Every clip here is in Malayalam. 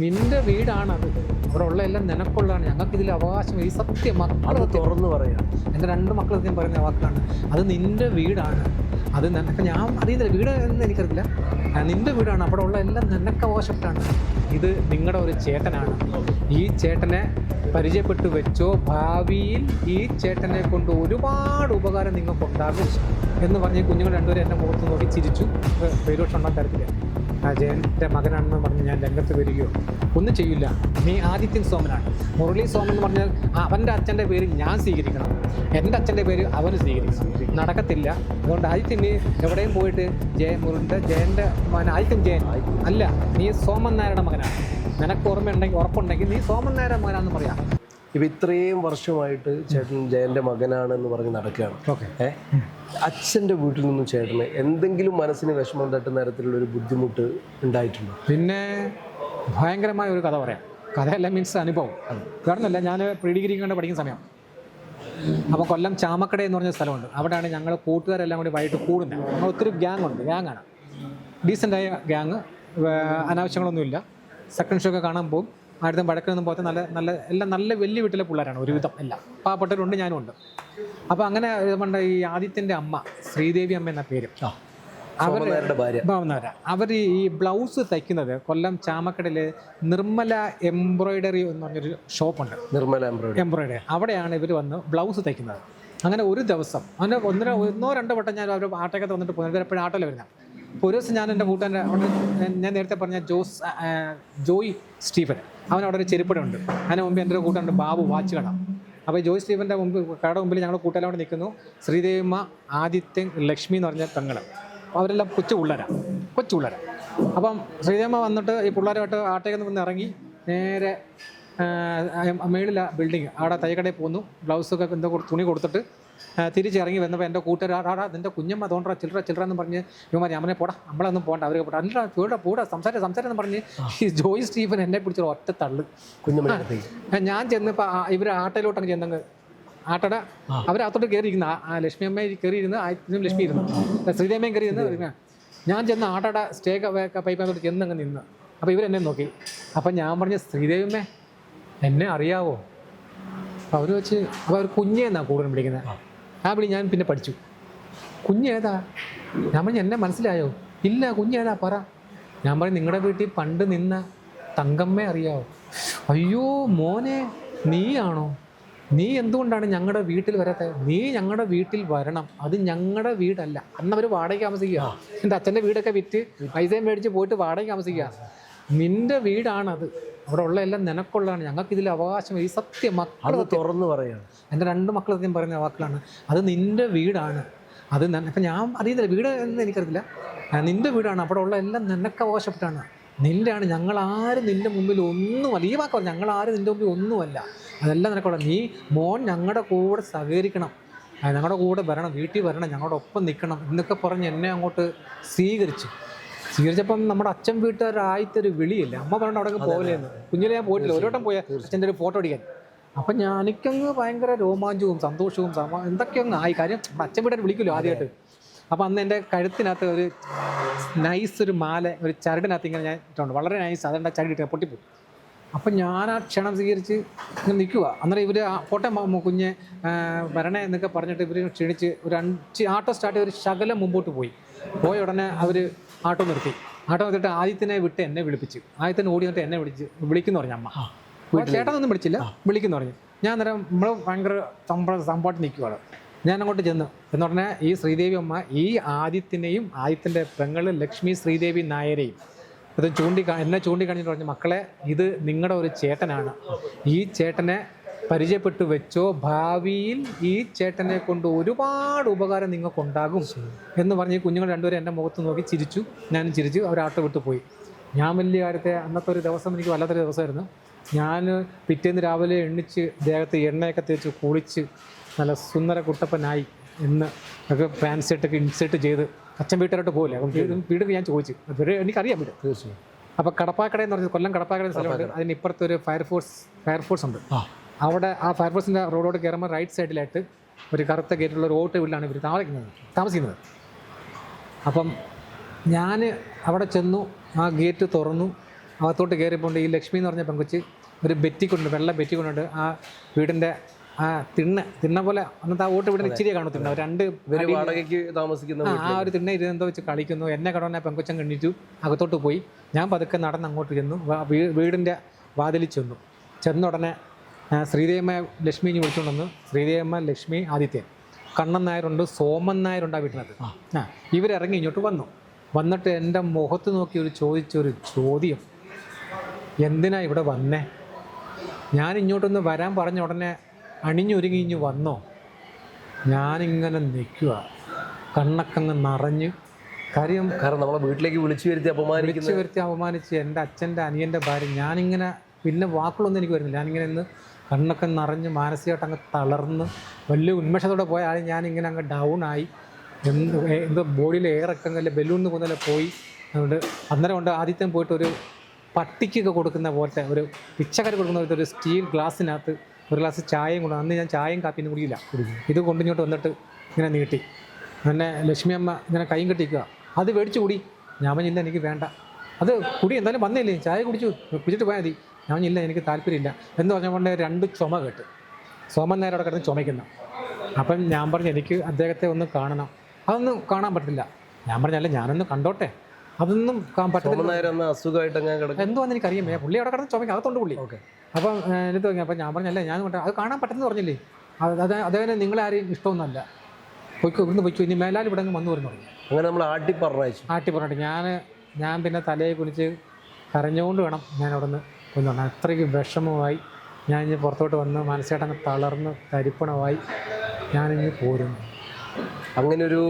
നിന്റെ വീടാണത്. അവിടെ ഉള്ള എല്ലാം നിനക്കുള്ളതാണ്. ഞങ്ങൾക്ക് ഇതിൽ അവകാശം ഈ സത്യം മക്കളെ മക്കൾ തുറന്നു പറയാം. എന്റെ രണ്ട് മക്കൾ സത്യം പറയുന്ന വാക്കാണ്. അത് നിന്റെ വീടാണ്. അത് നിനക്ക് ഞാൻ അറിയുന്നില്ല വീട് എന്ന് എനിക്കറിയില്ല. നിന്റെ വീടാണ്. അവിടെ ഉള്ള എല്ലാം നിനക്ക് അവകാശപ്പെട്ടാണ്. ഇത് നിങ്ങളുടെ ഒരു ചേട്ടനാണ്. ഈ ചേട്ടനെ പരിചയപ്പെട്ട് വെച്ചോ ഭാവിയിൽ ഈ ചേട്ടനെ കൊണ്ട് ഒരുപാട് ഉപകാരം നിങ്ങൾക്ക് ഉണ്ടാകും എന്ന് പറഞ്ഞ് കുഞ്ഞുങ്ങൾ രണ്ടുപേരും എന്റെ മുഖത്ത് നോക്കി ചിരിച്ചു. ആ ജയന്റെ മകനാണെന്ന് പറഞ്ഞ് ഞാൻ രംഗത്ത് വരികയോ? ഒന്നും ചെയ്യില്ല. നീ ആദിത്യൻ സോമനാണ്. മുരളി സോമൻ എന്ന് പറഞ്ഞാൽ അവന്റെ അച്ഛന്റെ പേര് ഞാൻ സ്വീകരിക്കണം. എന്റെ അച്ഛന്റെ പേര് അവന് സ്വീകരിക്കണം. നടക്കത്തില്ല. അതുകൊണ്ട് ആദിത്യൻ നീ എവിടെയും പോയിട്ട് ജയ മുരളിന്റെ ജയന്റെ മകൻ ആദിത്യൻ ജയൻ. അല്ല നീ സോമൻ നായരുടെ മകനാണ്. നിനക്ക് ഓർമ്മയുണ്ടെങ്കിൽ ഉറപ്പുണ്ടെങ്കിൽ നീ സോമൻ നായരുടെ മകനാണെന്ന് പറയാം. ഇപ്പൊ ഇത്രയും വർഷമായിട്ട് ചേട്ടൻ ജയന്റെ മകനാണെന്ന് പറഞ്ഞ് നടക്കുകയാണ്. ഏ? അച്ഛന്റെ വീട്ടിൽ നിന്നും ചേട്ടന് എന്തെങ്കിലും മനസ്സിന് വിഷമം തട്ടുന്ന തരത്തിലുള്ള ഒരു ബുദ്ധിമുട്ട് ഉണ്ടായിട്ടുണ്ടോ? പിന്നെ ഭയങ്കരമായ ഒരു കഥ പറയാം. കഥയല്ല മീൻസ് അനുഭവം. കാരണമല്ല ഞാൻ പ്രീ ഡിഗ്രി കണ്ട് പഠിക്കുന്ന സമയം. അപ്പോൾ കൊല്ലം ചാമക്കട എന്ന് പറഞ്ഞ സ്ഥലമുണ്ട്. അവിടെയാണ് ഞങ്ങൾ കൂട്ടുകാരെല്ലാം കൂടി വൈകിട്ട് കൂടുന്നത്. ഞങ്ങൾ ഒത്തിരി ഗ്യാങ് ഉണ്ട് ഗ്യാങ്ങാണ് ഡീസന്റായ ഗ്യാങ് അനാവശ്യങ്ങളൊന്നുമില്ല. സെക്കൻഡ് ഷോ ഒക്കെ കാണാൻ പോകും. ആയിരത്തും വഴക്കൊന്നും പോകാത്ത നല്ല നല്ല എല്ലാം നല്ല വലിയ വീട്ടിലെ പിള്ളേരാണ് ഒരുവിധം എല്ലാം. പാവപ്പെട്ടവരുണ്ട് ഞാനും ഉണ്ട്. അപ്പോൾ അങ്ങനെ പണ്ട ഈ ആദിത്യന്റെ അമ്മ ശ്രീദേവി അമ്മ എന്ന പേര്. ഭാവനവര അവർ ഈ ബ്ലൗസ് തയ്ക്കുന്നത് കൊല്ലം ചാമക്കടയിൽ നിർമ്മല എംബ്രോയിഡറി എന്ന് പറഞ്ഞൊരു ഷോപ്പുണ്ട്. നിർമ്മല എംബ്രോയിഡറി. എംബ്രോയിഡറി. അവിടെയാണ് ഇവർ വന്ന് ബ്ലൗസ് തയ്ക്കുന്നത്. അങ്ങനെ ഒരു ദിവസം അങ്ങനെ ഒന്നര ഒന്നോ രണ്ടോ വട്ടം ഞാൻ അവർ ആട്ടക്കത്ത് വന്നിട്ട് പോകുന്നത് എപ്പോഴും ആട്ടോയിൽ വരുന്നത് ഒരു ദിവസം ഞാൻ എന്റെ കൂട്ടുകാരന്റെ അവിടെ ഞാൻ- നേരത്തെ പറഞ്ഞ ജോസ് ജോയ് സ്റ്റീഫൻ. അവൻ അവിടെ ഒരു ചെരുപ്പടയുണ്ട് അതിന് മുമ്പ് എന്റെ ഒരു ബാബു വാച്ച് കട. അപ്പോൾ ജോയ് സ്റ്റീഫന്റെ മുമ്പ് കടയുടെ മുമ്പിൽ ഞങ്ങൾ കൂട്ടുകാരും അവിടെ നിൽക്കുന്നു. ശ്രീദേവിമ്മ ആദിത്യൻ ലക്ഷ്മി എന്ന് പറഞ്ഞ തങ്ങൾ അവരെല്ലാം കൊച്ചു പിള്ളേരാണ് കൊച്ചു പിള്ളേരാണ് അപ്പം ശ്രീദേവിമ്മ വന്നിട്ട് ഈ പിള്ളേരുമായിട്ട് ആട്ടയിൽ നിന്ന് ഇറങ്ങി നേരെ മേളില ബിൽഡിങ് അവിടെ തയ്യക്കടയിൽ പോന്നു ബ്ലൗസൊക്കെ എന്തോ കൊടു- തുണി കൊടുത്തിട്ട് തിരിച്ചിറങ്ങി വന്നപ്പോൾ എന്റെ കൂട്ടുകാരാടാ നിന്റെ കുഞ്ഞമ്മ തോണ്ടറ ചില്ലറ ചില്ലറ എന്ന് പറഞ്ഞ് ഇവന്മാർ അമ്മനെ പോടാ നമ്മളൊന്നും പോകണ്ട അവരെ പോട്ടെ അല്ല പോടാ പോടാ സംസാരം സംസാരം എന്ന് പറഞ്ഞ് ഈ ജോയ് സ്റ്റീഫൻ എന്നെ പിടിച്ചൊരു ഒറ്റ തള്ളു. കുഞ്ഞമ്മ. ഞാൻ ചെന്നപ്പോൾ ഇവർ ആട്ടയിലോട്ടങ്ങ് ചെന്നങ്ങ്. ആട്ടട അവരകത്തോട്ട് കയറിയിരിക്കുന്ന ലക്ഷ്മി അമ്മ കയറിയിരുന്ന് ആയിരത്തിനും ലക്ഷ്മി ഇരുന്നു. ശ്രീദേമയും കയറി ഇരുന്ന് ഞാൻ ചെന്ന് ആട്ടട സ്റ്റേ പൈപ്പിനകത്തോട്ട് ചെന്നങ്ങ് നിന്ന്. അപ്പോൾ ഇവരെന്നെ നോക്കി. അപ്പം ഞാൻ പറഞ്ഞ ശ്രീദേവിമ്മേ എന്നെ അറിയാവോ? അപ്പോൾ അവർ വെച്ച് അപ്പോൾ അവർ കുഞ്ഞേന്നാണ് കൂടുതലും വിളിക്കുന്നത്. ആ വിളി ഞാൻ പിന്നെ പഠിച്ചു. കുഞ്ഞേതാ? ഞാൻ പറഞ്ഞു എന്നെ മനസ്സിലായോ? ഇല്ല കുഞ്ഞേതാ പറ. ഞാൻ പറഞ്ഞു നിങ്ങളുടെ വീട്ടിൽ പണ്ട് നിന്ന തങ്കമ്മേ അറിയാവോ? അയ്യോ മോനെ നീയാണോ? നീ എന്തുകൊണ്ടാണ് ഞങ്ങളുടെ വീട്ടിൽ വരാത്തത് നീ ഞങ്ങളുടെ വീട്ടിൽ വരണം. അത് ഞങ്ങളുടെ വീടല്ല. അന്ന് അവർ വാടകയ്ക്ക് താമസിക്കുക എന്റെ അച്ഛന്റെ വീടൊക്കെ വിറ്റ് പൈസയും മേടിച്ച് പോയിട്ട് വാടകയ്ക്ക് താമസിക്കുക നിന്റെ വീടാണത്. അവിടെ ഉള്ള എല്ലാം നിനക്കുള്ളതാണ്. ഞങ്ങൾക്ക് ഇതിൽ അവകാശം ഈ സത്യം മക്കൾ തുറന്നു പറയാണ്. എന്റെ രണ്ട് മക്കൾ സത്യം പറയുന്ന വാക്കുകളാണ്. അത് നിന്റെ വീടാണ്. അത് ഇപ്പം ഞാൻ അറിയുന്നില്ല വീട് എന്ന് എനിക്കറിയില്ല നിന്റെ വീടാണ്. അവിടെ ഉള്ള എല്ലാം നിനക്ക് അവകാശപ്പെട്ടാണ്. നിന്റെയാണ്. ഞങ്ങൾ ആരും നിന്റെ മുമ്പിൽ ഒന്നുമല്ല. ഈ വാക്ക് പറഞ്ഞു ഞങ്ങൾ ആരും നിന്റെ മുമ്പിൽ ഒന്നുമല്ല. അതെല്ലാം നിനക്കുള്ള നീ മോൻ ഞങ്ങളുടെ കൂടെ സഹകരിക്കണം. ഞങ്ങളുടെ കൂടെ വരണം. വീട്ടിൽ വരണം. ഞങ്ങളുടെ ഒപ്പം നിൽക്കണം. എന്നൊക്കെ പറഞ്ഞ് എന്നെ അങ്ങോട്ട് സ്വീകരിച്ചു. സ്വീകരിച്ചപ്പം നമ്മുടെ അച്ഛൻ വീട്ടുകാരായിട്ട് ഒരു വിളിയില്ല. അമ്മ പറഞ്ഞു അവിടെ പോകലെന്ന് കുഞ്ഞിലെ ഞാൻ പോയിട്ടില്ല. ഒരു വട്ടം പോയാൽ അച്ഛന്റെ ഒരു ഫോട്ടോ അടിക്കാൻ. അപ്പം ഞാൻ എനിക്കങ്ങ് ഭയങ്കര രോമാഞ്ചവും സന്തോഷവും സമ എന്തൊക്കെയൊന്നും ആയി. കാര്യം അച്ഛൻ വീട്ടുകാർ വിളിക്കുമല്ലോ ആദ്യമായിട്ട്? അപ്പം അന്ന് എന്റെ കഴുത്തിനകത്ത് ഒരു നൈസ് ഒരു മാല ഒരു ചരടിനകത്ത് ഇങ്ങനെ ഞാൻ ഇട്ടുണ്ട് വളരെ നൈസ് അതെന്റെ ചരടിട്ട് പൊട്ടിപ്പോയി. അപ്പം ഞാൻ ആ ക്ഷണം സ്വീകരിച്ച് ഇങ്ങനെ നിൽക്കുക അന്നേരം ഇവർ പോട്ടെ ഫോട്ടോ കുഞ്ഞ് വരണേ എന്നൊക്കെ പറഞ്ഞിട്ട് ഇവർ ക്ഷണിച്ച് ഒരു അഞ്ച് ആട്ടോ സ്റ്റാർട്ട് ചെയ്ത് ഒരു ശകലം മുമ്പോട്ട് പോയി. പോയ ഉടനെ അവർ ആട്ടോ നിർത്തി. ആട്ടോ നിർത്തിയിട്ട് ആദ്യത്തിനെ വിട്ട് എന്നെ വിളിപ്പിച്ചു. ആദ്യത്തിന് ഓടി വന്നിട്ട് എന്നെ വിളിച്ച് വിളിക്കുന്നു പറഞ്ഞു അമ്മ. ചേട്ടനൊന്നും വിളിച്ചില്ല. വിളിക്കുന്നു പറഞ്ഞു. ഞാൻ അന്നേരം നമ്മൾ ഭയങ്കര സമ്പ സമ്പാട്ട് നിൽക്കുവാണ് ഞാൻ അങ്ങോട്ട് ചെന്നു. എന്ന് പറഞ്ഞാൽ ഈ ശ്രീദേവി അമ്മ ഈ ആദിത്യനെയും ആദിത്യന്റെ പെങ്ങൾ ലക്ഷ്മി ശ്രീദേവി നായരെയും അത് ചൂണ്ടി എന്നെ ചൂണ്ടിക്കാണിച്ചിട്ട് പറഞ്ഞു മക്കളെ ഇത് നിങ്ങളുടെ ഒരു ചേട്ടനാണ്. ഈ ചേട്ടനെ പരിചയപ്പെട്ട് വെച്ചോ? ഭാവിയിൽ ഈ ചേട്ടനെ കൊണ്ട് ഒരുപാട് ഉപകാരം നിങ്ങൾക്കുണ്ടാകും എന്ന് പറഞ്ഞ് ഈ കുഞ്ഞുങ്ങൾ രണ്ടുപേരും എന്റെ മുഖത്ത് നോക്കി ചിരിച്ചു. ഞാനും ചിരിച്ചു. അവർ ആട്ടോ വിട്ടു പോയി. ഞാൻ വലിയ കാര്യത്തെ അന്നത്തെ ഒരു ദിവസം എനിക്ക് വല്ലാത്തൊരു ദിവസമായിരുന്നു. ഞാൻ പിറ്റേന്ന് രാവിലെ എണ്ണിച്ച് ദേഹത്ത് എണ്ണയൊക്കെ തേച്ച് കുളിച്ച് നല്ല സുന്ദര കുട്ടപ്പനായി എന്ന് ഒക്കെ പാന്റ് ഇട്ടൊക്കെ ഇൻസെർട്ട് ചെയ്ത് അച്ഛൻ വീട്ടുകാരോട്ട് പോകില്ല അപ്പം വീട് വീട് ഞാൻ ചോദിച്ചു. അതുവരെ എനിക്കറിയാൻ പറ്റും തീർച്ചയായും. അപ്പോൾ കടപ്പാക്കട എന്ന് പറഞ്ഞത് കൊല്ലം കടപ്പാക്കട സ്ഥലമുണ്ട്. അതിന് ഇപ്പുറത്തൊരു ഫയർഫോഴ്സ് ഫയർഫോഴ്സ് ഉണ്ട്. ആ. അവിടെ ആ ഫയർഫോഴ്സിന്റെ റോഡോട് കയറുമ്പോൾ റൈറ്റ് സൈഡിലായിട്ട് ഒരു കറുത്ത ഗേറ്റുള്ള ഒരു ഓട്ടോ വീട്ടിലാണ് ഇവർ താമസിക്കുന്നത്. താമസിക്കുന്നത്. അപ്പം ഞാൻ അവിടെ ചെന്നു ആ ഗേറ്റ് തുറന്നു അകത്തോട്ട് കയറിപ്പോണ്ട് ഈ ലക്ഷ്മി എന്ന് പറഞ്ഞ പെങ്കുച്ച് ഒരു ബെറ്റി കൊണ്ട് വെള്ള ബെറ്റി കൊണ്ടുണ്ട് ആ വീടിന്റെ ആ തിണ്ണ തിണ്ണ പോലെ അന്നത്തെ ആ ഓട്ട് വീടിന് ഇച്ചിരി കാണത്തില്ല. രണ്ട് താമസിക്കുന്നു വാടകയ്ക്ക് താമസിക്കുന്ന ആ, ഒരു തിണ്ണ ഇരുന്ന് എന്തോ വെച്ച് കളിക്കുന്നു. എന്നെ കടവനെ പെൺകുച്ചൻ കണ്ണിച്ചു അകത്തോട്ട് പോയി. ഞാൻ പതുക്കെ നടന്ന് അങ്ങോട്ട് ചെന്നു. വീടിന്റെ വാതിലിൽ ചെന്നു. ചെന്ന ഉടനെ ആ, ശ്രീദേവമ്മ ലക്ഷ്മി ഇനി വിളിച്ചുകൊണ്ടുവന്നു ശ്രീദേവമ്മ ലക്ഷ്മി ആദിത്യൻ കണ്ണൻ നായരുണ്ട് സോമൻ നായരുണ്ട് ആ വീട്ടിനകത്ത്. ആ. ഇവരിറങ്ങി ഇങ്ങോട്ട് വന്നു. വന്നിട്ട് എന്റെ മുഖത്ത് നോക്കി ഒരു ചോദിച്ചൊരു ചോദ്യം. എന്തിനാ ഇവിടെ വന്നേ? ഞാൻ ഇങ്ങോട്ടൊന്ന് വരാൻ പറഞ്ഞ ഉടനെ അണിഞ്ഞൊരുങ്ങി ഇഞ്ഞ് വന്നോ? ഞാനിങ്ങനെ നിൽക്കുക കണ്ണക്കങ്ങ് നിറഞ്ഞ് കാര്യം കാരണം നമ്മളെ വീട്ടിലേക്ക് വിളിച്ചു വരുത്തി അപമാനിക്കുന്ന വിളിച്ചു വരുത്തി അപമാനിച്ച് എന്റെ അച്ഛന്റെ അനിയന്റെ ഭാര്യ. ഞാനിങ്ങനെ പിന്നെ വാക്കുകളൊന്നും എനിക്ക് വരുന്നില്ല. ഞാനിങ്ങനെ ഇന്ന് കണ്ണൊക്കെ നിറഞ്ഞ് മാനസികമായിട്ട് അങ്ങ് തളർന്ന് വലിയ ഉന്മേഷത്തോടെ പോയ ആൾ ഇങ്ങനെ അങ്ങ് ഡൗൺ ആയി. എന്ത് എന്ത് ബോഡിയിൽ എയറൊക്കെ അങ്ങ് ബലൂണിന് കൊന്നല്ലേ പോയി. അതുകൊണ്ട് അന്നേരം കൊണ്ട് ആദ്യത്തെ പോയിട്ട് ഒരു പട്ടിക്കൊക്കെ കൊടുക്കുന്ന പോലത്തെ ഒരു പിച്ചക്കറി കൊടുക്കുന്ന പോലത്തെ ഒരു സ്റ്റീൽ ഗ്ലാസ്സിനകത്ത് ഒരു ഗ്ലാസ് ചായയും കൊണ്ട് അന്ന് ഞാൻ ചായയും കാപ്പിയും കുടിയില്ല ഇത് കൊണ്ടിങ്ങോട്ട് വന്നിട്ട് ഇങ്ങനെ നീട്ടി. എന്നെ ലക്ഷ്മി അമ്മ ഇങ്ങനെ കൈയും കെട്ടിക്കുക അത് മേടിച്ച് കൂടി. ഞാൻ പറഞ്ഞില്ല എനിക്ക് വേണ്ട. അത് കുടി എന്തായാലും വന്നില്ലേ ചായ കുടിച്ചു. കുടിച്ചിട്ട് പോയാൽ മതി. ഞാൻ ഇല്ല എനിക്ക് താല്പര്യമില്ല. എന്ന് പറഞ്ഞുകൊണ്ട് രണ്ട് ചുമ കേട്ട്. സോമൻ നേരം അവിടെ കിടന്ന് ചുമയ്ക്കുന്നു. അപ്പം ഞാൻ പറഞ്ഞു എനിക്ക് അദ്ദേഹത്തെ ഒന്ന് കാണണം. അതൊന്നും കാണാൻ പറ്റില്ല ഞാൻ പറഞ്ഞല്ല ഞാനൊന്ന് കണ്ടോട്ടെ. അതൊന്നും കാണാൻ പറ്റില്ല അസുഖമായിട്ട് എന്തോന്ന് എനിക്കറിയാം. പുള്ളി അവിടെ കിടന്ന് ചുമയ്ക്കും അതുകൊണ്ട് പുള്ളി. ഓക്കെ. അപ്പം എനിക്ക് തോന്നി. അപ്പം ഞാൻ പറഞ്ഞല്ലേ ഞാൻ കൊണ്ട് അത് കാണാൻ പറ്റുന്ന പറഞ്ഞില്ലേ? അത് അദ്ദേഹം നിങ്ങളെ ആരെയും ഇഷ്ടമൊന്നുമല്ല. പൊയ്ക്കോ ഇവിടുന്ന് പൊയ്ക്കോ. ഇനി മേലാൽ ഇവിടെ വന്നു വരുന്നു പറഞ്ഞു. അങ്ങനെ നമ്മൾ ആട്ടി പറഞ്ഞു ആട്ടി പറഞ്ഞിട്ട് ഞാൻ ഞാൻ പിന്നെ തലയെ കുളിച്ച് കരഞ്ഞുകൊണ്ട് വേണം ഞാൻ അവിടെ നിന്ന് കൊന്നു പറഞ്ഞാൽ അത്രയ്ക്ക് വിഷമമായി. ഞാൻ ഇനി പുറത്തോട്ട് വന്ന് മനസ്സേട്ടങ്ങ് തളർന്ന് തരിപ്പണമായി ഞാനിഞ്ഞ് പോരുന്നു. അങ്ങനെ ഒരു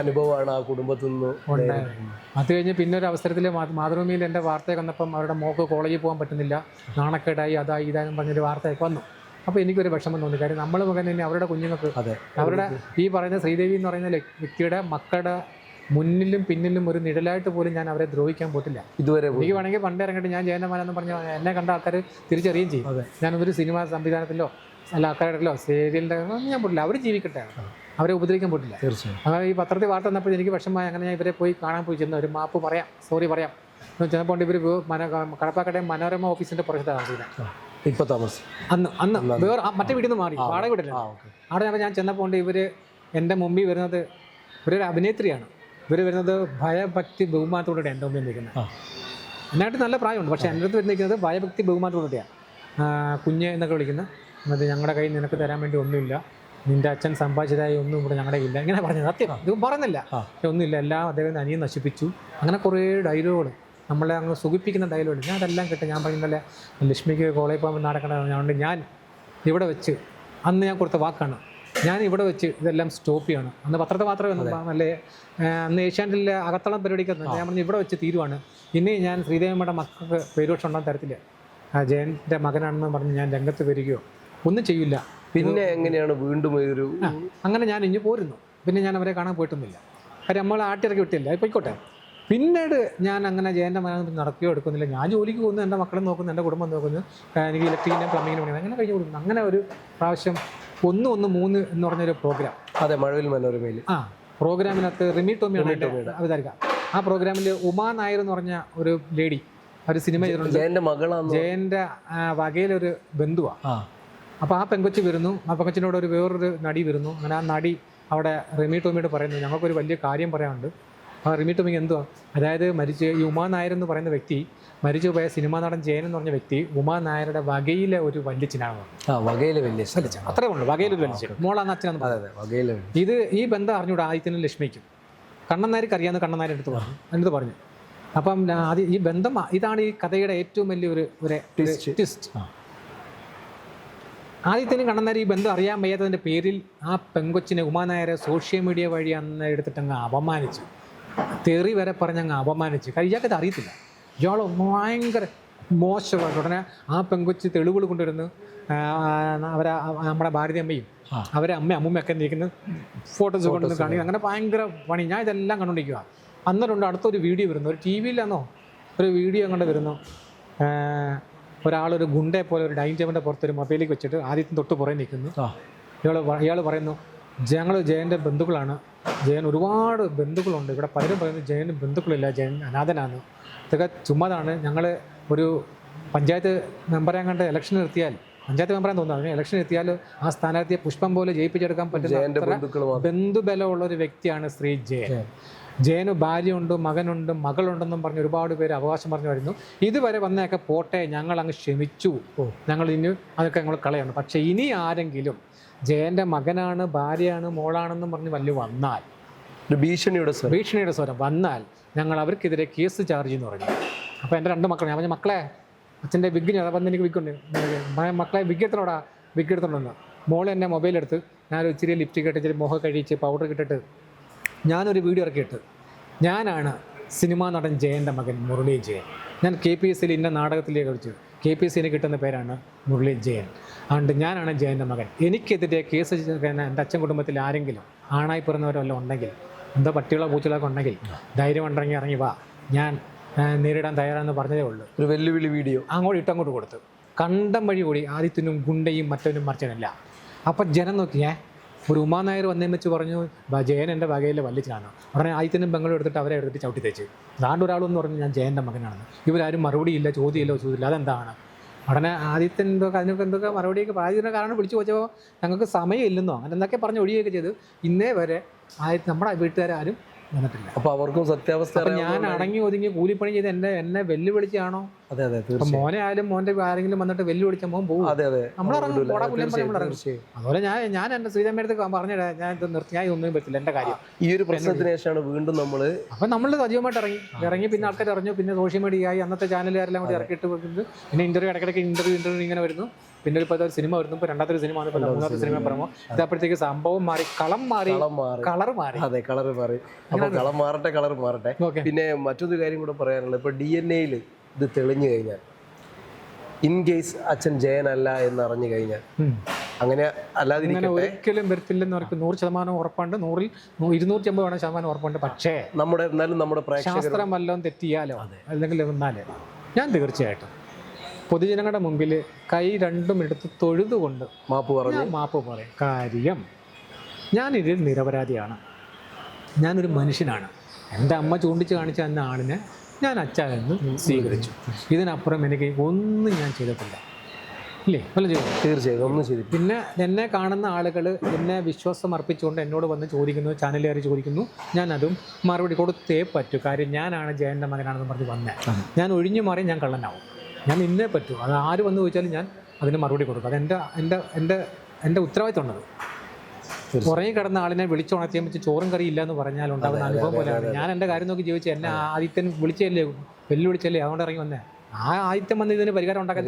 അനുഭവമാണ് ആ കുടുംബത്തിൽ നിന്ന് ഉണ്ടായത്. അത് കഴിഞ്ഞ് പിന്നെ ഒരു അവസരത്തിൽ മാതൃഭൂമിയിൽ എന്റെ വാർത്തയൊക്കെ വന്നപ്പം അവരുടെ മോക്ക് കോളേജിൽ പോകാൻ പറ്റുന്നില്ല. നാണക്കേടായി അതായി ഇതായും പറഞ്ഞൊരു വാർത്തയൊക്കെ വന്നു. അപ്പോൾ എനിക്കൊരു വിഷമം തോന്നി. കാര്യം നമ്മൾ മുഖേന തന്നെ അവരുടെ കുഞ്ഞുങ്ങൾക്ക് അതെ. അവരുടെ ഈ പറയുന്ന ശ്രീദേവി എന്ന് പറയുന്ന വ്യക്തിയുടെ മക്കളുടെ മുന്നിലും പിന്നിലും ഒരു നിഴലായിട്ട് പോലും ഞാൻ അവരെ ദ്രോഹിക്കാൻ പോയിട്ടില്ല ഇതുവരെ എനിക്ക് വേണമെങ്കിൽ പണ്ട് ഇറങ്ങിയിട്ട് ഞാൻ ജയനമാനെന്ന് പറഞ്ഞ എന്നെ കണ്ട ആൾക്കാർ തിരിച്ചറിയുകയും ചെയ്യും. ഞാനൊരു സിനിമാ സംവിധാനത്തിലോ അല്ല ആൾക്കാരുടെ സീരിയലിന്റെ ഞാൻ പോട്ടില്ല അവർ ജീവിക്കട്ടെ. അവരെ ഉപദ്രവിക്കാൻ പോയിട്ടില്ല. തീർച്ചയായും. അങ്ങനെ ഈ പത്രത്തിൽ വാർത്ത വന്നപ്പോൾ എനിക്ക് വിഷമമായി. അങ്ങനെ ഞാൻ ഇവരെ പോയി കാണാൻ പോയി ചെന്ന് ഒരു മാപ്പ് പറയാം സോറി പറയാം. ചിലപ്പോൾ ചെന്നപ്പോൾ ഇവർ മന കടപ്പാക്കടയും മനോരമ ഓഫീസിന്റെ പുറത്ത് താമസിക്കുന്നത് ഇപ്പൊ താമസം അന്ന് അന്ന് വേറെ മറ്റേ വീട്ടിൽ നിന്ന് മാറി വാടക വീട്ടിലാണ് അവിടെ ഞാൻ ഞാൻ ചെന്നപ്പോൾ ഇവർ എന്റെ മുമ്പിൽ വരുന്നത് ഇവരൊരു അഭിനേത്രിയാണ്. ഇവർ വരുന്നത് ഭയഭക്തി ബഹുമാനത്തോടെ എന്റെ മുമ്പിൽ നിൽക്കുന്നത്. എന്നായിട്ട് നല്ല പ്രായമുണ്ട്. പക്ഷേ എന്റെ അടുത്ത് നിൽക്കുന്നത് ഭയഭക്തി ബഹുമാനത്തോടെയാണ് കുഞ്ഞ് എന്നൊക്കെ വിളിക്കുന്നത് എന്നിട്ട് ഞങ്ങളുടെ കയ്യിൽ നിനക്ക് തരാൻ വേണ്ടി ഒന്നുമില്ല. നിന്റെ അച്ഛൻ സമ്പാദിച്ചതായി ഒന്നും ഇവിടെ ഞങ്ങളുടെ ഇല്ല. ഇങ്ങനെ പറഞ്ഞത്. സത്യം. ഇത് പറഞ്ഞില്ല ഒന്നുമില്ല. എല്ലാം അദ്ദേഹം അനിയൻ നശിപ്പിച്ചു. അങ്ങനെ കുറേ ഡയലോഗുകൾ നമ്മളെ അങ്ങ് സുഖിപ്പിക്കുന്ന ഡയലോഗ് ഞാൻ അതെല്ലാം കിട്ടും. ഞാൻ പറയുന്നല്ലേ ലക്ഷ്മിക്ക് കോളേജ് പോകുമ്പോൾ നടക്കണമെന്ന് അതുകൊണ്ട് ഞാൻ ഇവിടെ വെച്ച് അന്ന് ഞാൻ കൊടുത്ത വാക്കാണ്. ഞാൻ ഇവിടെ വെച്ച് ഇതെല്ലാം സ്റ്റോപ്പ് ചെയ്യണം. അന്ന് പത്രത്തെ മാത്രമേ ഒന്നും അല്ലേ അന്ന് ഏഷ്യാനെറ്റിലെ അകത്തളം പരിപാടിക്ക് ഞാൻ പറഞ്ഞു ഇവിടെ വെച്ച് തീരുവാണ്. ഇനി ഞാൻ ശ്രീദേവിയുടെ മക്കൾക്ക് പേരുപക്ഷം ഉണ്ടാകാൻ തരത്തില്ല. ജയന്റെ മകനാണെന്ന് പറഞ്ഞ് ഞാൻ രംഗത്ത് വരികയോ ഒന്നും ചെയ്യില്ല. പിന്നെ എങ്ങനെയാണ് വീണ്ടും ഒരു അങ്ങനെ ഞാൻ ഇഞ്ഞു പോരുന്നു. പിന്നെ ഞാൻ അവരെ കാണാൻ പോയിട്ടൊന്നുമില്ല. കാര്യം നമ്മൾ ആട്ടിറക്കി വിട്ടില്ല. പോയിക്കോട്ടെ പിന്നീട് ഞാൻ അങ്ങനെ ജയന്റെ മകൻ നടക്കുകയോ എടുക്കുന്നില്ല. ഞാൻ ജോലിക്ക് പോകുന്നു. എന്റെ മക്കളെ നോക്കുന്നു. എന്റെ കുടുംബം നോക്കുന്നു. എനിക്ക് ഇലക്ട്രീനും പ്ലംബിങ്ങിനും അങ്ങനെ കഴിഞ്ഞു കൊടുക്കുന്നു. അങ്ങനെ ഒരു പ്രാവശ്യം ഒന്ന് ഒന്ന് മൂന്ന് എന്ന് പറഞ്ഞൊരു പ്രോഗ്രാം അതെ മഴവിൽ മനോരമയിൽ ആ പ്രോഗ്രാമിനകത്ത് റിമി ടോമിയാണ് അവതാരിക ആ പ്രോഗ്രാമിൽ ഉമാ നായർ എന്ന് പറഞ്ഞ ഒരു ലേഡി ഒരു സിനിമ ചെയ്തിട്ടുണ്ട്. ജയന്റെ മകളാന്ന് ജയന്റെ വകയിലൊരു ബന്ധുവാണ് അപ്പോൾ ആ പെങ്കൊച്ച് വരുന്നു ആ പെങ്കൊച്ചിനോട് ഒരു വേറൊരു നടി വരുന്നു. അങ്ങനെ ആ നടി അവിടെ റിമി ടോമിയോട് പറയുന്നു ഞങ്ങൾക്കൊരു വലിയ കാര്യം പറയാനുണ്ട്. ആ റിമി ടോമിക്ക് എന്തുവാ? അതായത് മരിച്ച് ഈ ഉമാ നായർ എന്ന് പറയുന്ന വ്യക്തി മരിച്ചു പോയ സിനിമാ നടൻ ജയൻ എന്ന് പറഞ്ഞ വ്യക്തി ഉമാ നായരുടെ വകയിലെ ഒരു വല്യച്ഛനാണ്. ആ വകയിലെ അത്രേ ഉള്ളൂ വകയിലൊരു വല്യച്ഛൻ. മോളാന്ന് അച്ഛനാന്ന് അതെ വകയിലെ ഇത് ഈ ബന്ധം അറിഞ്ഞൂടാ ആദിത്യനും ലക്ഷ്മിക്കും. കണ്ണൻ നായർക്ക് അറിയാമെന്ന് കണ്ണൻ എടുത്ത് പറഞ്ഞു എന്നിട്ട് പറഞ്ഞു. അപ്പം അത് ഈ ബന്ധം ഇതാണ് ഈ കഥയുടെ ഏറ്റവും വലിയൊരു ഒരു ട്വിസ്റ്റ്. ആദ്യത്തിന് കണ്ണനാർ ഈ ബന്ധം അറിയാൻ വയ്യാത്തതിന്റെ പേരിൽ ആ പെങ്കൊച്ചിനെ ഉമാനായരെ സോഷ്യൽ മീഡിയ വഴി അന്ന് എടുത്തിട്ടങ്ങ് അപമാനിച്ചു. തെറി വരെ പറഞ്ഞ് അങ്ങ് അപമാനിച്ച് ഇയാൾക്കത് അറിയത്തില്ല. ഇയാൾ ഭയങ്കര മോശമായിട്ട് ഉടനെ ആ പെങ്കൊച്ച് തെളിവുകൾ കൊണ്ടുവരുന്നു. അവരെ നമ്മുടെ ഭാരതി അമ്മയും. അവരെ അമ്മ അമ്മൂമ്മയൊക്കെ നിൽക്കുന്ന ഫോട്ടോസ് കൊണ്ടുവന്ന് കാണിക്കുന്നു. അങ്ങനെ ഭയങ്കര പണി. ഞാൻ ഇതെല്ലാം കണ്ടുകൊണ്ടിരിക്കുക അന്നേരമുണ്ട് അടുത്തൊരു വീഡിയോ വരുന്നു. ഒരു ടി വിയിലാണോ ഒരു വീഡിയോ അങ്ങോട്ട് വരുന്നു. ഒരാളൊരു ഗുണ്ടയെ പോലെ ഒരു ഡൈനിങ് ടേബിളിന്റെ പുറത്തൊരു മൊബൈലിലേക്ക് വെച്ചിട്ട് ആദ്യത്തിന് തൊട്ട് പുറകെ നിൽക്കുന്നു. ഇയാൾ ഇയാൾ പറയുന്നു ഞങ്ങൾ ജയന്റെ ബന്ധുക്കളാണ്. ജയൻ ഒരുപാട് ബന്ധുക്കളുണ്ട്. ഇവിടെ പലരും പറയുന്നത് ജയന് ബന്ധുക്കളില്ല ജയൻ അനാഥനാണ് ഇതൊക്കെ ചുമ്മാതാണ്. ഞങ്ങൾ ഒരു പഞ്ചായത്ത് മെമ്പറെ കണ്ട് ഇലക്ഷൻ നിർത്തിയാൽ പഞ്ചായത്ത് മെമ്പറാന്ന് തോന്നുന്നു അതിന് ഇലക്ഷൻ എത്തിയാൽ ആ സ്ഥാനാർത്ഥിയെ പുഷ്പം പോലെ ജയിപ്പിച്ചെടുക്കാൻ പറ്റുന്ന ബന്ധുബലമുള്ള ഒരു വ്യക്തിയാണ് ശ്രീ ജയൻ. ജയന് ഭാര്യയുണ്ട് മകനുണ്ട് മകളുണ്ടെന്നും പറഞ്ഞ് ഒരുപാട് പേര് അവകാശം പറഞ്ഞു വരുന്നു. ഇതുവരെ വന്നതൊക്കെ പോട്ടെ ഞങ്ങൾ അങ്ങ് ക്ഷമിച്ചു. ഞങ്ങൾ ഇനി അതൊക്കെ ഞങ്ങൾ കളയാണ്. പക്ഷേ ഇനി ആരെങ്കിലും ജയന്റെ മകനാണ് ഭാര്യയാണ് മോളാണെന്നും പറഞ്ഞ് വല്ല വന്നാൽ ഭീഷണിയുടെ സ്വരം. ഭീഷണിയുടെ സ്വരം വന്നാൽ ഞങ്ങൾ അവർക്കെതിരെ കേസ് ചാർജ് എന്ന് പറഞ്ഞു അപ്പോൾ എന്റെ രണ്ട് മക്കളെ ഞാൻ പറഞ്ഞ മക്കളെ അച്ഛന്റെ വിഗ് ഞാൻ വന്ന് എനിക്ക് വിഗുണ്ട് മക്കളെ വിഗ് എടുത്തോടാ വിഗ് എടുത്തോണ്ടെന്ന് മോൾ എന്നെ മൊബൈൽ എടുത്ത് ഞാൻ ഇച്ചിരി ലിപ്സ്റ്റിക് ഇട്ട് ഇച്ചിരി മുഖം കഴിച്ച് പൗഡർ ഇട്ടിട്ട് ഞാനൊരു വീഡിയോ ഇറക്കിയിട്ട്. ഞാനാണ് സിനിമാ നടൻ ജയന്റെ മകൻ മുരളി ജയൻ. ഞാൻ കെ പി എസ് സിയിൽ ഇന്ന നാടകത്തിലേക്ക് കളിച്ചു കെ പി എസ് സിന് കിട്ടുന്ന പേരാണ് മുരളി ജയൻ. അതുകൊണ്ട് ഞാനാണ് ജയന്റെ മകൻ. എനിക്കെതിരെ കേസ് എന്റെ അച്ഛൻ കുടുംബത്തിൽ ആരെങ്കിലും ആണായി പിറന്നവരോ വല്ലതും ഉണ്ടെങ്കിൽ എന്തോ പട്ടികളോ പൂച്ചകളൊക്കെ ഉണ്ടെങ്കിൽ ധൈര്യം ഉണ്ടെങ്കിൽ ഇറങ്ങി വാ. ഞാൻ നേരിടാൻ തയ്യാറാണെന്ന് പറഞ്ഞതേ ഉള്ളൂ. ഒരു വെല്ലുവിളി വീഡിയോ. അങ്ങോട്ട് ഇട്ടങ്ങോട്ട് കൊടുത്തു. കണ്ടം വഴി കൂടി ആദ്യത്തിനും ഗുണ്ടയും മറ്റവനും മറിച്ചനല്ല അപ്പം ജനം നോക്കിയേ ഒരു ഉമാ നായർ വന്നേ വെച്ച് പറഞ്ഞു "ബ- ജയൻ എന്റെ വകയിലെ വല്ലിച്ചാണ് ഉടനെ ആദ്യത്തിനും ബംഗളും എടുത്തിട്ട് അവരെ എടുത്തിട്ട് ചവിട്ടി തേച്ച് ദാണ്ട് ഒരാളെന്ന് പറഞ്ഞു ഞാൻ ജയന്റെ മകനാണെന്ന്. ഇവരാരും മറുപടിയില്ല ചോദ്യമില്ല ചോദ്യമില്ല അതെന്താണ്? ഉടനെ ആദ്യത്തെ എന്തൊക്കെ അതിനൊക്കെ എന്തൊക്കെ മറുപടിയൊക്കെ ആദ്യത്തിന്റെ കാരണം വിളിച്ചു വെച്ചപ്പോൾ ഞങ്ങൾക്ക് സമയമില്ലെന്നോ അങ്ങനെ എന്തൊക്കെ പറഞ്ഞ് ഒഴിയുകയൊക്കെ ചെയ്ത്. ഇന്നേ വരെ ആദ്യത്തെ നമ്മുടെ വീട്ടുകാരും വന്നിട്ടില്ല. അപ്പൊ അവർക്കും സത്യാവസ്ഥ ഞാൻ അടങ്ങി ഒതുങ്ങി കൂലിപ്പണി ചെയ്ത് എന്നെ എന്നെ വെല്ലുവിളിച്ചാണോ? അതെ അതെ മോനെ ആയാലും മോന്റെ ആരെങ്കിലും വന്നിട്ട് വെല്ലുവിളിച്ച മോൻ പോകും അതെ അതെ. അതുപോലെ ഞാൻ ഞാൻ എന്റെ ശ്രീതമ്മയടുത്ത് പറഞ്ഞിടാ ഞാൻ ഇത് നിർത്തി. ഞാൻ ഒന്നും പറ്റില്ല. എന്റെ കാര്യം. ഈ ഒരു പ്രശ്നത്തിന് ശേഷമാണ് വീണ്ടും നമ്മൾ അപ്പൊ നമ്മൾ സജീവമായിട്ട് ഇറങ്ങി. ഇറങ്ങി പിന്നെ ആൾക്കാർ ഇറങ്ങി പിന്നെ സോഷ്യൽ മീഡിയ ആയി. അന്നത്തെ ചാനലുകാരെല്ലാം കൂടി ഇറക്കിയിട്ട് പിന്നെ ഇന്റർവ്യൂ ഇടയ്ക്കിടയ്ക്ക് ഇന്റർവ്യൂ ഇന്റർവ്യൂ ഇങ്ങനെ വരുന്നു. പിന്നെ ഇപ്പോൾ ഒരു സിനിമ വരുന്നു. ഇപ്പോൾ രണ്ടാമത്തെ സിനിമ ആണ് ഇപ്പോൾ മൂന്നാമത്തെ സിനിമ പറയുമ്പോൾ ഇതപ്പോഴത്തേക്ക് സംഭവം മാറി കളം മാറി കളർ മാറി. അതെ കളർ മാറി. അപ്പോൾ കളം മാറട്ടെ കളർ മാറട്ടെ. പിന്നെ മറ്റൊരു കാര്യം കൂടെ പറയാനുള്ളത്. ഇപ്പൊ ഡി എൻ എയിൽ ഇത് തെളിഞ്ഞു കഴിഞ്ഞാൽ ഇൻ കേസ് അച്ഛൻ ജയനല്ല എന്ന് അറിഞ്ഞു കഴിഞ്ഞാൽ അങ്ങനെ അല്ലാതെ ഒരിക്കലും വരത്തില്ലെന്ന് അവർക്ക് നൂറ് ശതമാനം ഉറപ്പുണ്ട്. നൂറിൽ ഇരുന്നൂറ്റി അമ്പത് വേണം ശതമാനം ഉറപ്പുണ്ട്. പക്ഷേ നമ്മുടെ എന്നാലും നമ്മുടെ ശാസ്ത്രം വല്ലതും തെറ്റിയാലോ? അല്ലെങ്കിൽ വന്നാലേ? ഞാൻ തീർച്ചയായിട്ടും. പൊതുജനങ്ങളുടെ മുമ്പിൽ കൈ രണ്ടും എടുത്ത് തൊഴുതുകൊണ്ട് മാപ്പ് പറഞ്ഞു. മാപ്പ് പറയും. കാര്യം ഞാൻ ഇതിൽ നിരപരാധിയാണ്. ഞാനൊരു മനുഷ്യനാണ്. എന്റെ അമ്മ ചൂണ്ടിച്ച് കാണിച്ച എന്ന ആളിനെ ഞാൻ അച്ഛ എന്ന് സ്വീകരിച്ചു. ഇതിനപ്പുറം എനിക്ക് ഒന്നും ഞാൻ ചെയ്തിട്ടില്ല. ഇല്ലേ? അല്ല ചെയ്തു? തീർച്ചയായും ഒന്നും ചെയ്തു പിന്നെ എന്നെ കാണുന്ന ആളുകൾ എന്നെ വിശ്വാസം അർപ്പിച്ചുകൊണ്ട് എന്നോട് വന്ന് ചോദിക്കുന്നു ചാനലുകാർ ചോദിക്കുന്നു ഞാൻ അതും മറുപടി കൊടുത്തേ പറ്റൂ. കാര്യം ഞാനാണ് ജയന്റെ മകനാണെന്ന് പറഞ്ഞ് വന്നേ. ഞാൻ ഒഴിഞ്ഞു മാറി ഞാൻ കള്ളനാവും. ഞാൻ ഇന്നേ പറ്റൂ. അത് ആര് വന്ന് ചോദിച്ചാലും ഞാൻ അതിന് മറുപടി കൊടുക്കും. അത് എന്റെ എന്റെ എന്റെ എന്റെ ഉത്തരവാദിത്തമുണ്ടത് പുറകെ കിടന്ന ആളിനെ വിളിച്ചുണർത്തിയാൽ വെച്ച് ചോറും കറി ഇല്ല എന്ന് പറഞ്ഞാൽ ഉണ്ടാകുന്ന അനുഭവം പോലെയാണ്. ഞാൻ എന്റെ കാര്യം നോക്കി ചോദിച്ചു എന്നെ ആ ആദിത്യൻ വിളിച്ചല്ലേ വെല്ലുവിളിച്ചല്ലേ അതുകൊണ്ട് ഇറങ്ങി വന്നേ. ആ ആദിത്യം വന്ന് ഇതിന് പരിഹാരം ഉണ്ടാക്കാൻ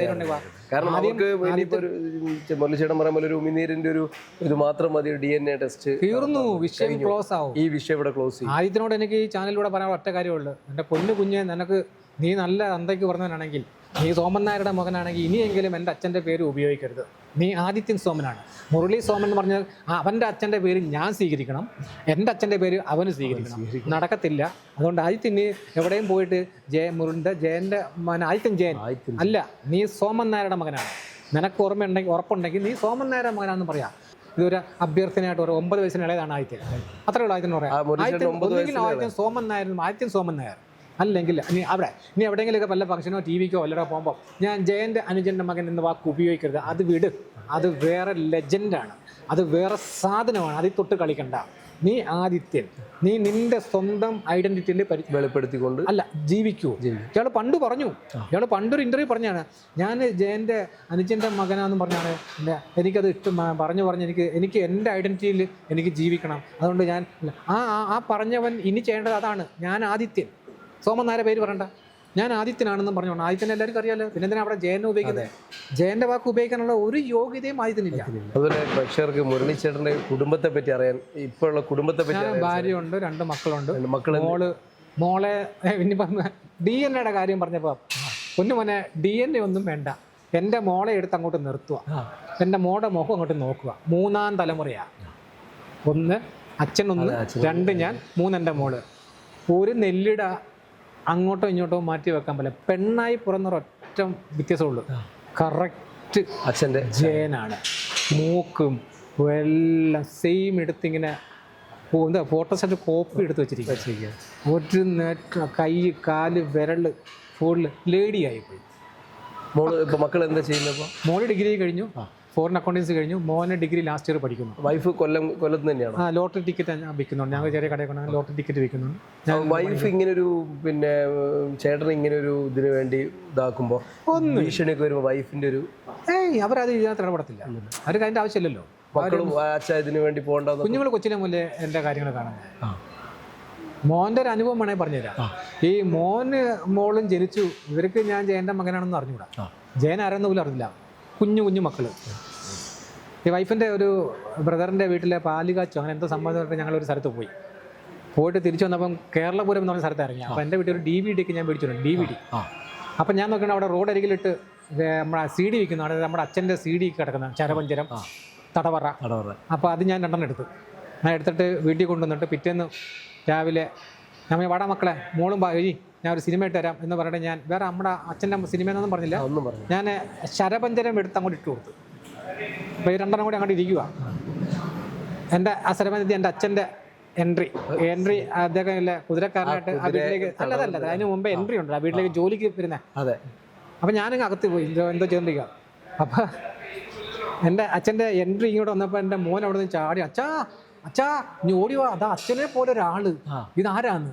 കാരണം നമുക്ക് ഒരു ഉമിനീരിന്റെ ഒരു ഇത് മാത്രം മതി ഡി എൻ എ ടെസ്റ്റ് തീർന്നു. വിഷയം ക്ലോസ് ആവും. ഈ വിഷയം ഇവിടെ ക്ലോസ് ചെയ്യും. എനിക്ക് ഈ ചാനലിലൂടെ പറയാൻ ഒറ്റ കാര്യമുള്ളൂ എന്റെ പൊന്നു കുഞ്ഞെ നിനക്ക് നീ നല്ല അന്തയ്ക്ക് പറഞ്ഞവനാണെങ്കിൽ നീ സോമൻ നായരുടെ മകനാണെങ്കിൽ ഇനിയെങ്കിലും എന്റെ അച്ഛന്റെ പേര് ഉപയോഗിക്കരുത്. നീ ആദിത്യൻ സോമനാണ്. മുരളി സോമൻ എന്ന് പറഞ്ഞാൽ അവന്റെ അച്ഛന്റെ പേര് ഞാൻ സ്വീകരിക്കണം. എന്റെ അച്ഛന്റെ പേര് അവന് സ്വീകരിക്കണം. നടക്കത്തില്ല. അതുകൊണ്ട് ആദിത്യൻ നീ എവിടെയും പോയിട്ട് ജയ മുരളിന്റെ ജയന്റെ മകൻ ആദിത്യൻ ജയൻ. അല്ല നീ സോമൻ നായരുടെ മകനാണ്. നിനക്ക് ഓർമ്മയുണ്ടെങ്കിൽ ഉറപ്പുണ്ടെങ്കിൽ നീ സോമൻ നായരുടെ മകനാണെന്ന് പറയാം. ഇതൊരു അഭ്യർത്ഥനയായിട്ട് ഒരു ഒമ്പത് വയസ്സിന് ഇളയതാണ് ആദിത്യൻ. അത്രയുള്ള ഉള്ളൂ ആദിത്യൻ പറയാം. ആദിത്യൻ ഒന്നുകിൽ ആദിത്യൻ സോമൻ നായർ ആദിത്യൻ സോമൻ നായർ. അല്ലെങ്കിൽ ഇനി അവിടെ ഇനി എവിടെയെങ്കിലുമൊക്കെ വല്ല ഫംഗ്ഷനോ ടി വിക്കോ വല്ലതോ പോകുമ്പോൾ ഞാൻ ജയന്റെ അനുജന്റെ മകൻ എന്ന വാക്ക് ഉപയോഗിക്കരുത്. അത് വിട്. അത് വേറെ ലെജൻഡാണ് അത് വേറെ സാധനമാണ്. അതിൽ തൊട്ട് കളിക്കണ്ട. നീ ആദിത്യൻ. നീ നിന്റെ സ്വന്തം ഐഡന്റിറ്റിയിൽ വെളിപ്പെടുത്തിക്കൊണ്ട് അല്ല ജീവിക്കൂ. ഇയാൾ പണ്ട് പറഞ്ഞു. ഇയാൾ പണ്ടൊരു ഇന്റർവ്യൂ പറഞ്ഞാണ് ഞാൻ ജയന്റെ അനുജന്റെ മകനാന്ന് പറഞ്ഞാണ് എന്റെ എനിക്കത് ഇഷ്ടം. പറഞ്ഞു പറഞ്ഞ് എനിക്ക് എനിക്ക് എന്റെ ഐഡന്റിറ്റിയിൽ എനിക്ക് ജീവിക്കണം. അതുകൊണ്ട് ഞാൻ ആ- ആ പറഞ്ഞവൻ ഇനി ചെയ്യേണ്ടത് അതാണ്. ഞാൻ ആദിത്യൻ. സോമൻ നായരെ പേര് പറയണ്ട. ഞാൻ ആദിത്യനാണെന്നും പറഞ്ഞോണ്ട് ആദിത്യനെ എല്ലാവർക്കും അറിയാലോ. പിന്നെ എന്തിനാ അവിടെ ജയനെ ഉപയോഗിക്കുന്നത്? ജയന്റെ വാക്ക് ഉപയോഗിക്കാനുള്ള ഒരു യോഗ്യതയും ആദിത്യനില്ല. അതുപോലെ ഭക്ഷ്യർക്ക് മുരളിച്ചേട്ടന്റെ കുടുംബത്തെ പറ്റി അറിയാൻ ഇപ്പോഴുള്ള കുടുംബത്തെ പറ്റി ഭാര്യയുണ്ട് രണ്ട് മക്കളുണ്ട്. മക്കളെ മോൾ മോളെ ഇനിയിപ്പം ഡി എൻ എയുടെ കാര്യം പറഞ്ഞപ്പോൾ പൊന്നു മോനെ ഡി എൻ എ ഒന്നും വേണ്ട. എന്റെ മോളെ എടുത്ത് അങ്ങോട്ട് നിർത്തുക. എന്റെ മോളുടെ മുഖം അങ്ങോട്ട് നോക്കുക. മൂന്നാം തലമുറയാ. ഒന്ന് അച്ഛൻ ഒന്ന് രണ്ട് ഞാൻ മൂന്നെന്റെ മോൾ. ഒരു നെല്ലിട അങ്ങോട്ടോ ഇങ്ങോട്ടോ മാറ്റി വെക്കാൻ പറ്റില്ല. പെണ്ണായി പുറന്നൊരൊറ്റ വ്യത്യാസമുള്ളൂ. കറക്റ്റ് അച്ഛന്റെ ജയനാണ്. മൂക്കും എല്ലാം സെയിം എടുത്തിങ്ങനെ ഫോ- ഫോട്ടോ സെറ്റ് കോപ്പി എടുത്ത് വെച്ചിരിക്കുക. ഒരു നെറ്റ് കൈ കാൽ വിരൾ ഫുള്ള് ലേഡിയായി പോയി മോൾ ഇപ്പോൾ മക്കൾ എന്താ ചെയ്യുന്നത് ഇപ്പോൾ മോൾ ഡിഗ്രി കഴിഞ്ഞു. ഫോറിൻ അക്കൗണ്ടൻസി കഴിഞ്ഞു. മോനെ ഡിഗ്രി ലാസ്റ്റ് ഇയർ പഠിക്കുന്നു. വൈഫ് കൊല്ലം കൊല്ലത്ത് തന്നെയാണ്? ആ ലോട്ടറി ടിക്കറ്റ് ഞാൻ വിൽക്കുന്നുണ്ട്. ഞങ്ങൾ ചെറിയ കടയിൽ കൊണ്ടാണ് ലോട്ടറി ടിക്കറ്റ് വിൽക്കുന്നുണ്ട്. വൈഫ് ഇങ്ങനെ ഒരു പിന്നെ ചേട്ടൻ ഇങ്ങനെ ഒരു ഇതിനു വേണ്ടി ഇതാക്കുമ്പോൾ ഭീഷണിയൊക്കെ വരുമ്പോൾ വൈഫിന്റെ ഒരു ഏയ് അവരത് ഇതിനകത്ത് ഇടപെടത്തില്ല. അവർക്ക് അതിന്റെ ആവശ്യമില്ലല്ലോ. മക്കളും അച്ഛ ഇതിനു വേണ്ടി പോകണ്ടെന്ന് കുഞ്ഞുങ്ങൾ കൊച്ചിലെ മുതലേ എന്റെ കാര്യങ്ങൾ കാണുന്നത് മോന്റെ ഒരു അനുഭവം വേണേ പറഞ്ഞുതരാം. ഈ മോന് മോളും ജനിച്ചു. ഇവർക്ക് ഞാൻ ജയന്റെ മകനാണെന്ന് അറിഞ്ഞുകൂടാ. ജയൻ ആരെന്ന് പോലും അറിഞ്ഞില്ല. കുഞ്ഞു കുഞ്ഞു മക്കൾ ഈ വൈഫിന്റെ ഒരു ബ്രദറിന്റെ വീട്ടിലെ പാൽ കാച്ചു അങ്ങനെ എന്തോ സംബന്ധമായിട്ട് ഞങ്ങൾ ഒരു സ്ഥലത്ത് പോയി. പോയിട്ട് തിരിച്ചു വന്നപ്പം കേരളപുരം എന്ന് പറഞ്ഞ സ്ഥലത്ത് ഇറങ്ങി. അപ്പോൾ എന്റെ വീട്ടിൽ ഒരു ഡി വി ഡിക്ക് ഞാൻ മേടിച്ചിട്ടുണ്ട് ഡി വി ഡി അപ്പം ഞാൻ നോക്കണം അവിടെ റോഡ് അരികിലിട്ട് നമ്മുടെ സി ഡി വിൽക്കുന്നു. അവിടെ നമ്മുടെ അച്ഛന്റെ സി ഡി കിടക്കുന്ന ചരപഞ്ചരം തടവറ. അപ്പോൾ അത് ഞാൻ രണ്ടെണ്ണം എടുത്തു. ഞാൻ എടുത്തിട്ട് വീട്ടിൽ കൊണ്ടുവന്നിട്ട് പിറ്റേന്ന് രാവിലെ ഞാൻ വാടാ മക്കളെ. മോളും ബാഗി ഞാൻ ഒരു സിനിമ ഇട്ട് തരാം എന്ന് പറഞ്ഞിട്ട് ഞാൻ വേറെ നമ്മുടെ അച്ഛന്റെ സിനിമ എന്നൊന്നും പറഞ്ഞില്ല. ഒന്നും പറഞ്ഞു ഞാൻ ശരപഞ്ചരം എടുത്ത് അങ്ങോട്ട് ഇട്ട് കൊടുത്തു. അപ്പോൾ ഈ രണ്ടെണ്ണം കൂടി അങ്ങോട്ട് ഇരിക്കുക എന്റെ ആ ശരപഞ്ചരത്തിൽ എന്റെ അച്ഛന്റെ എൻട്രി എൻട്രി അദ്ദേഹം ഇല്ല കുതിരക്കാരനായിട്ട് ആ വീട്ടിലേക്ക് അല്ല അതല്ല അതിന് മുമ്പേ എൻട്രി ഉണ്ട് ആ വീട്ടിലേക്ക് ജോലിക്ക് വരുന്നത് അതെ. അപ്പം ഞാനങ്ങ് അകത്ത് പോയി എന്തോ എന്തോ ചെയ്തോണ്ടിരിക്കുക അപ്പം എന്റെ അച്ഛന്റെ എൻട്രി ഇങ്ങോട്ട് വന്നപ്പോൾ എന്റെ മോൻ അവിടെ നിന്ന് ചാടി അച്ഛാ അച്ഛാ നീ ഓടി വാ. അതാ അച്ഛനെ പോലെ ഒരാൾ. ഇതാരാന്ന്?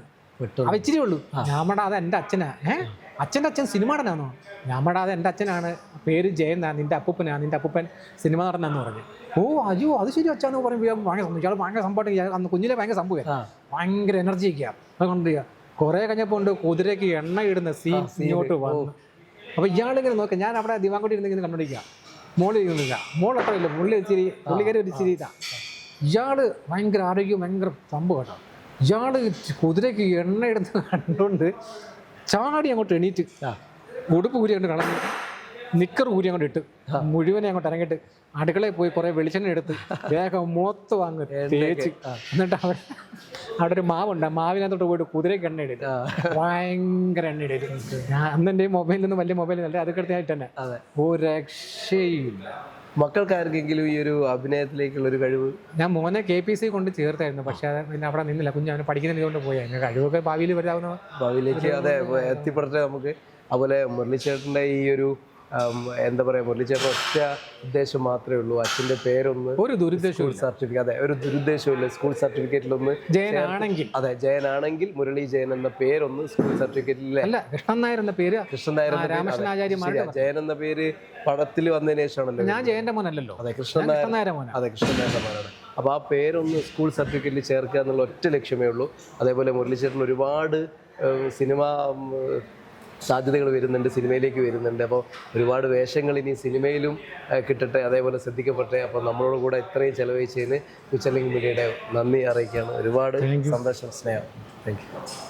അവ ഇച്ചിരി ഉള്ളൂ. ഞാമടാ അത് എന്റെ അച്ഛനാ. ഏ? അച്ഛന്റെ അച്ഛൻ സിനിമ നടനാന്നോ ഞാമടാ അത് എന്റെ അച്ഛനാണ്. പേര് ജയനാ നിന്റെ അപ്പൂപ്പനാ നിന്റെ അപ്പൂപ്പൻ സിനിമ നടനെന്ന് പറഞ്ഞു. ഓ അയ്യോ അത് ശരി അച്ഛാന്ന് പറയുമ്പോൾ ഭയങ്കര സംഭവം ഇയാൾ ഭയങ്കര സംഭവം അന്ന് കുഞ്ഞിലെ ഭയങ്കര സംഭവം. ഭയങ്കര എനർജി ഒക്കെയാ അത് കൊണ്ടിരിക്കുക കുറേ കഴിഞ്ഞപ്പോൾ ഉണ്ട് കുതിരയ്ക്ക് എണ്ണ ഇടുന്ന സീൻ ഇങ്ങോട്ട് വന്നു. അപ്പോൾ ഇയാളിങ്ങനെ നോക്കാം ഞാൻ അവിടെ ദിവാൻകുട്ടി ഇരുന്നിങ്ങനെ കണ്ടുപിടിക്കുക മോളിൽ ഇരുന്നില്ല മോൾ അത്ര ഇല്ല പുള്ളി ഇച്ചിരി പുള്ളിക്കാരി ഒരു ഇച്ചിരി ഇതാ. ഇയാൾ ഭയങ്കര ആരോഗ്യം ഭയങ്കര സംഭവമാണ് കേട്ടോ. ഇയാൾ കുതിരയ്ക്ക് എണ്ണ ഇടുന്ന കണ്ടുകൊണ്ട് ചാടി അങ്ങോട്ട് എണീറ്റ് ഉടുപ്പ് കൂരി അങ്ങോട്ട് കളഞ്ഞു നിക്കർ കൂരി അങ്ങോട്ട് ഇട്ട് മുഴുവനെ അങ്ങോട്ട് ഇറങ്ങിയിട്ട് അടുക്കളയിൽ പോയി കുറേ വെളിച്ചെണ്ണ എടുത്ത് വേഗം മൊത്തം വാങ്ങി തേച്ച്. എന്നിട്ട് അവിടെ അവിടെ ഒരു മാവുണ്ട്. ആ മാവിനകത്തോട്ട് പോയിട്ട് കുതിരയ്ക്ക് എണ്ണ ഇടി ഭയങ്കര എണ്ണ ഇടരുത് ഞാൻ അന്ന് എന്റെ മൊബൈലിൽ നിന്ന് വലിയ മൊബൈലിൽ നല്ല അത് കിടത്തിയായിട്ട് തന്നെ ഒരു രക്ഷയില്ല മക്കൾക്ക് ആർക്കെങ്കിലും ഈ ഒരു അഭിനയത്തിലേക്കുള്ള ഒരു കഴിവ്? ഞാൻ മോനെ കെ പി സി കൊണ്ട് ചേർത്തായിരുന്നു. പക്ഷെ പിന്നെ അവിടെ നിന്നില്ല. കുഞ്ഞ് അവന് പഠിക്കുന്നതിന് കൊണ്ട് പോയി. അതിന് കഴിവൊക്കെ ഭാവിയിൽ വരാവുന്ന ഭാവിയിലേക്ക് അതെ എത്തിപ്പെടട്ടെ നമുക്ക്. അതുപോലെ മുരളി ചേട്ടന്റെ ഈ ഒരു എന്താ പറയാ മുരളിച്ചേട്ടൻ ഒറ്റ ഉദ്ദേശം മാത്രമേ ഉള്ളൂ. അച്ഛന്റെ പേരൊന്ന് ഒരു ദുരുദ്ദേശം സർട്ടിഫിക്കറ്റ് അതെ ഒരു ദുരുദ്ദേശമില്ല സ്കൂൾ സർട്ടിഫിക്കറ്റിലൊന്ന് ജയനാണെങ്കിൽ. അതെ ജയനാണെങ്കിൽ മുരളി ജയൻ എന്ന പേരൊന്ന് സ്കൂൾ സർട്ടിഫിക്കറ്റിൽ അല്ല കൃഷ്ണൻ നായർ എന്ന പേര് കൃഷ്ണൻ നായർ രാമകൃഷ്ണാചാര്യ. ജയൻ എന്ന പേര് പടത്തിൽ വന്നതിന് ശേഷമാണല്ലോ ഞാൻ ജയന്റെ മോനല്ലോ അതെ കൃഷ്ണൻ നായർ അതെ കൃഷ്ണൻ നായരുടെ മോനാണ്. അപ്പോൾ ആ പേരൊന്ന് സ്കൂൾ സർട്ടിഫിക്കറ്റിൽ ചേർക്കുക എന്നുള്ള ഒറ്റ ലക്ഷ്യമേ ഉള്ളൂ. അതേപോലെ മുരളിച്ചേട്ടൻ ഒരുപാട് സിനിമ സാധ്യതകൾ വരുന്നുണ്ട് സിനിമയിലേക്ക് വരുന്നുണ്ട്. അപ്പോൾ ഒരുപാട് വേഷങ്ങൾ ഇനി സിനിമയിലും കിട്ടട്ടെ അതേപോലെ ശ്രദ്ധിക്കപ്പെട്ടെ. അപ്പോൾ നമ്മളോട് കൂടെ ഇത്രയും ചെലവഴിച്ചതിന് ഉച്ചലിംഗ് മീഡിയയുടെ നന്ദി അറിയിക്കുകയാണ്. ഒരുപാട് സന്തോഷം സ്നേഹം. Thank you